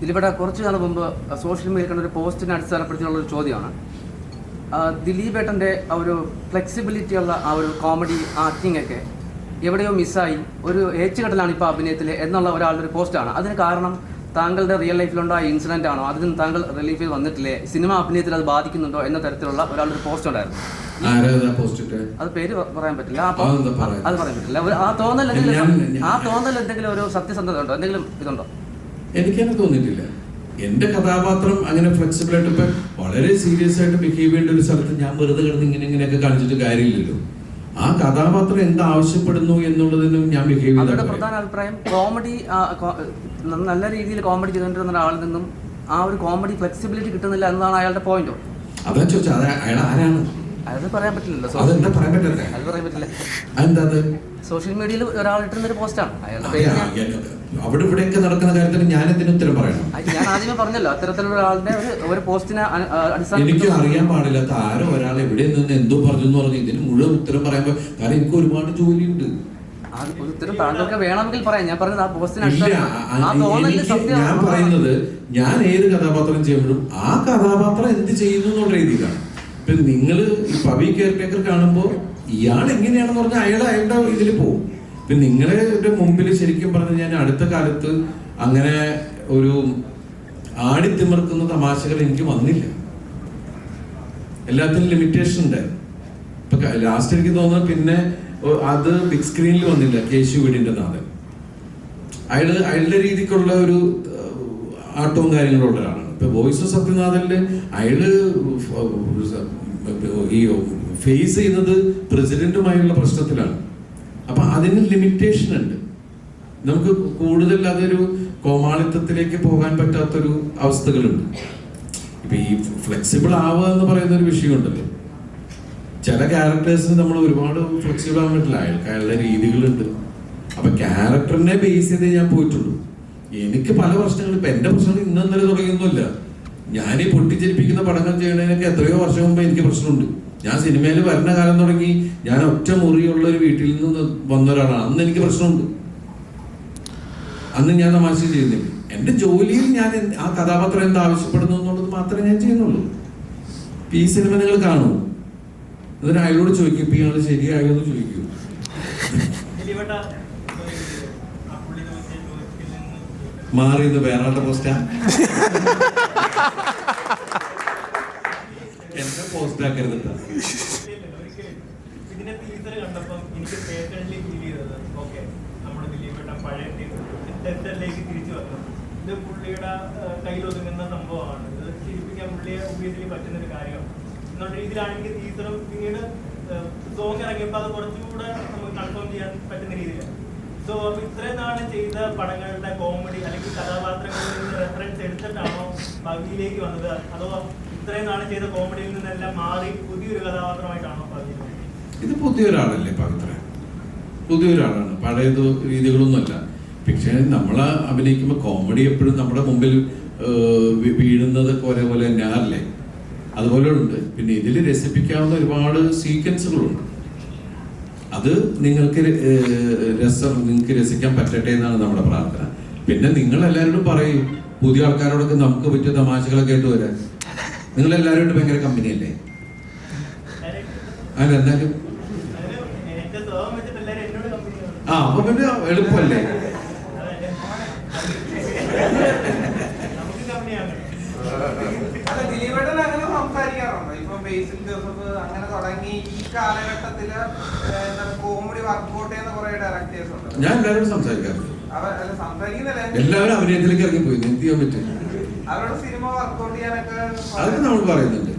ഇതിലിവിടെ കുറച്ച് നാൾ മുമ്പ് സോഷ്യൽ മീഡിയയിൽ കണ്ട ഒരു പോസ്റ്റിനെ അടിസ്ഥാനപ്പെടുത്തിയുള്ള ഒരു ചോദ്യമാണ്. ദിലീപ് ഏട്ടന്റെ ആ ഒരു ഫ്ലെക്സിബിലിറ്റി ഉള്ള ആ ഒരു കോമഡി ആക്ടിംഗ് ഒക്കെ എവിടെയോ മിസ്സായി ഒരു ഏച്ചുകെട്ടലാണ് ഇപ്പോൾ അഭിനയത്തിൽ എന്നുള്ള ഒരാളുടെ ഒരു പോസ്റ്റാണ് അതിന് കാരണം താങ്കളുടെ റിയൽ ലൈഫിലുണ്ടായ ഇൻസിഡന്റ് ആണോ? അതിൽ നിന്ന് താങ്കൾ റിലീഫ് ചെയ്ത് വന്നിട്ടില്ലേ? സിനിമ അഭിനയത്തിൽ അത് ബാധിക്കുന്നുണ്ടോ എന്ന തരത്തിലുള്ള ഒരാളുടെ പോസ്റ്റ് ഉണ്ടായിരുന്നു. അത് പേര് പറയാൻ പറ്റില്ല. അത് പറയാൻ പറ്റില്ല. ആ തോന്നൽ എന്തെങ്കിലും ആ തോന്നൽ എന്തെങ്കിലും ഒരു സത്യസന്ധത ഉണ്ടോ എന്തെങ്കിലും ഇതുണ്ടോ? എനിക്കങ്ങനെ തോന്നിയിട്ടില്ല. എന്റെ കഥാപാത്രം അങ്ങനെ ഫ്ലെക്സിബിൾ ആയിട്ട് ഇപ്പൊ വളരെ സീരിയസ് ആയിട്ട് ബിഹേവ് ചെയ്യേണ്ട ഒരു സ്ഥലത്ത് ഞാൻ വെറുതെ കിടന്ന് ഇങ്ങനെ ഇങ്ങനെയൊക്കെ കാണിച്ചിട്ട് കാര്യമില്ലല്ലോ. ആ കഥാപാത്രം എന്ത് ആവശ്യപ്പെടുന്നു എന്നുള്ളതിനും ഞാൻ ബിഹേവ് അവരുടെ പ്രധാന അഭിപ്രായം കോമഡി നല്ല രീതിയിൽ കോമഡി ചെയ്തുകൊണ്ടിരുന്ന ആളിൽ നിന്നും ആ ഒരു കോമഡി ഫ്ലെക്സിബിലിറ്റി കിട്ടുന്നില്ല എന്നാണ് അയാളുടെ പോയിന്റ് അതാ ചോദിച്ചാൽ അയാൾ ആരാണ്? അത് പറയാൻ പറ്റില്ലല്ലോ. അതെന്താ പറയാൻ പറ്റില്ല? അത് പറയാൻ പറ്റില്ല. സോഷ്യൽ മീഡിയയിൽ ഒരാൾ ഇട്ടുന്ന ഒരു പോസ്റ്റാണ് അയാളുടെ പേര് അവിടെ ഇവിടെയൊക്കെ നടക്കുന്ന കാര്യത്തിന് ഞാൻ എന്തിനു ഉത്തരം പറയണം? ഞാൻ ആദ്യമേ പറഞ്ഞല്ലോ അത്തരത്തിലുള്ള ഒരാളുടെ ഒരു പോസ്റ്റിനെ എനിക്ക് അറിയാൻ പാടില്ലാത്ത ആരോ ഒരാൾ എവിടെ നിന്ന് എന്തോ പറഞ്ഞു എന്ന് പറഞ്ഞു. ഇതിന് മുഴുവൻ ഉത്തരം പറയുമ്പോ കാരണം എനിക്ക് ഒരുപാട് ജോലിയുണ്ട്. ഉത്തരം താങ്കൾക്ക് വേണമെങ്കിൽ പറയാം. ഞാൻ പറഞ്ഞത് ആ പോസ്റ്റിന് ഞാൻ പറയുന്നത് ഞാൻ ഏത് കഥാപാത്രം ചെയ്യുമ്പോഴും ആ കഥാപാത്രം എന്ത് ചെയ്യുന്നു എന്നുള്ള രീതിയിലാണ്. ഇപ്പൊ നിങ്ങൾ ഈ പവി കെയർടേക്കർ കാണുമ്പോൾ ഇയാൾ എങ്ങനെയാണെന്ന് പറഞ്ഞാൽ അയാൾ അയാളുടെ ഇതിൽ പോകും ഇപ്പൊ നിങ്ങളുടെ മുമ്പിൽ ശരിക്കും പറഞ്ഞ ഞാൻ അടുത്ത കാലത്ത് അങ്ങനെ ഒരു ആടിത്തിമിർക്കുന്ന തമാശകൾ എനിക്ക് വന്നില്ല. എല്ലാത്തിനും ലിമിറ്റേഷൻ ഉണ്ട്. ഇപ്പൊ ലാസ്റ്റ് എനിക്ക് തോന്നുന്നത് പിന്നെ അത് ബിഗ് സ്ക്രീനിൽ വന്നില്ല കേശു വീടിന്റെ നാഥൻ. അയാൾ അയാളുടെ രീതിക്കുള്ള ഒരു ആട്ടവും കാര്യങ്ങളും ഒരാളാണ്. ഇപ്പൊ വോയിസ് ഓഫ് സത്യനാഥനിൽ അയാൾ ഈ ഫേസ് ചെയ്യുന്നത് പ്രസിഡന്റുമായുള്ള പ്രശ്നത്തിലാണ്. അപ്പൊ അതിന് ലിമിറ്റേഷൻ ഉണ്ട്. നമുക്ക് കൂടുതൽ അതൊരു കോമാളിത്തത്തിലേക്ക് പോകാൻ പറ്റാത്തൊരു അവസ്ഥകളുണ്ട്. ഇപ്പൊ ഈ ഫ്ലെക്സിബിൾ ആവുക എന്ന് പറയുന്ന ഒരു വിഷയമുണ്ടല്ലോ. ചില ക്യാരക്ടേഴ്സിന് നമ്മൾ ഒരുപാട് ഫ്ലെക്സിബിൾ ആവാൻ പറ്റില്ല. അയാൾക്ക് അയാളുടെ രീതികളുണ്ട്. അപ്പൊ ക്യാരക്ടറിനെ ബേസ് ചെയ്തേ ഞാൻ പോയിട്ടുള്ളൂ. എനിക്ക് പല പ്രശ്നങ്ങളും ഇപ്പൊ എന്റെ പ്രശ്നങ്ങൾ ഇന്നലെ തുടങ്ങിയൊന്നുമില്ല. ഞാൻ ഈ പൊട്ടിച്ചിരിപ്പിക്കുന്ന പടങ്ങൾ ചെയ്യണതിനൊക്കെ എത്രയോ വർഷം മുമ്പ് എനിക്ക് പ്രശ്നമുണ്ട്. ഞാൻ സിനിമയിൽ വരുന്ന കാലം തുടങ്ങി ഞാൻ ഒറ്റ മുറിയുള്ള ഒരു വീട്ടിൽ നിന്ന് വന്ന ഒരാളാണ് അന്ന് എനിക്ക് പ്രശ്നമുണ്ട്. അന്ന് ഞാൻ തമാശ ചെയ്യുന്നില്ല. എന്റെ ജോലിയിൽ ഞാൻ ആ കഥാപാത്രം എന്ത് ആവശ്യപ്പെടുന്നു എന്നുള്ളത് മാത്രമേ ഞാൻ ചെയ്യുന്നുള്ളൂ. ഈ സിനിമ നിങ്ങൾ കാണൂ എന്നിട്ട് അയാളോട് ചോദിക്കും ഇപ്പൊ ഇയാൾ ശരിയായോ എന്ന് ചോദിക്കൂ. മാറി ഇത് വേറെ ആളുടെ പോസ്റ്റാ എന്റെ പോസ്റ്റ് ആക്കരുത്. ഇതിന്റെ കണ്ടപ്പം എനിക്ക് ഫീൽ തിരിച്ചു ഒതുങ്ങുന്ന സംഭവമാണ്. ഇത് പറ്റുന്ന ഒരു കാര്യമാണ് പിന്നീട് സോങ് ഇറങ്ങിയപ്പോൾ അത് കുറച്ചുകൂടെ നമുക്ക് കൺഫേം ചെയ്യാൻ പറ്റുന്ന രീതിയിലാണ് സോ അപ്പൊ ഇത്രയും ചെയ്ത പടങ്ങളുടെ കോമഡി അല്ലെങ്കിൽ കഥാപാത്രങ്ങളിൽ നിന്ന് റെഫറൻസ് എടുത്തിട്ടാണോ ഭാവിയിലേക്ക് വന്നത്? അതോ ഇത്രയും ചെയ്ത കോമഡിയിൽ നിന്നെല്ലാം മാറി പുതിയൊരു കഥാപാത്രമായിട്ടാണോ വന്നത്? ഇത് പുതിയൊരാളല്ലേ പവിത്ര പുതിയൊരാളാണ്. പഴയ രീതികളൊന്നുമല്ല. പക്ഷേ നമ്മൾ അഭിനയിക്കുമ്പോൾ കോമഡി എപ്പോഴും നമ്മുടെ മുമ്പിൽ ഏഹ്, വീ- വീഴുന്നത് ഒരേപോലെ തന്നെ അല്ലേ? അതുപോലെ ഉണ്ട്. പിന്നെ ഇതിൽ രസിപ്പിക്കാവുന്ന ഒരുപാട് സീക്വൻസുകളുണ്ട് അത് നിങ്ങൾക്ക് രസം നിങ്ങൾക്ക് രസിക്കാൻ പറ്റട്ടെ എന്നാണ് നമ്മുടെ പ്രാർത്ഥന. പിന്നെ നിങ്ങൾ എല്ലാവരോടും പറയും പുതിയ ആൾക്കാരോടൊക്കെ നമുക്ക് പറ്റിയ തമാശകളൊക്കെ ആയിട്ട് വരാൻ. നിങ്ങൾ എല്ലാവരും ഭയങ്കര കമ്പനിയല്ലേ? അല്ലേ എന്തായാലും ആ അപ്പൊ പിന്നെ എളുപ്പമല്ലേ നമുക്ക് കമ്പനിയാണ് അല്ല, ദിലീപേട്ടൻ അങ്ങനെ സംസാരിക്കാറുണ്ടോ ഇപ്പൊ ബേസിൽ ജോസഫ് അങ്ങനെ തുടങ്ങി ഈ കാലഘട്ടത്തിൽ എന്താണ് കോമഡി വർക്ക്ഔട്ട് ചെയ്യുന്ന കുറെ ഡയറക്ടേഴ്സ് ഉണ്ട്. ഞാൻ എല്ലാവരോടും സംസാരിക്കാറുണ്ട്. എല്ലാവരും അഭിനയത്തിലേക്ക് ഇറങ്ങി പോയി എന്ത് ചെയ്യാൻ പറ്റും? അവരുടെ സിനിമ വർക്ക്ഔട്ട് ചെയ്യാനൊക്കെ അതൊക്കെ നമ്മൾ പറയുന്നുണ്ട്.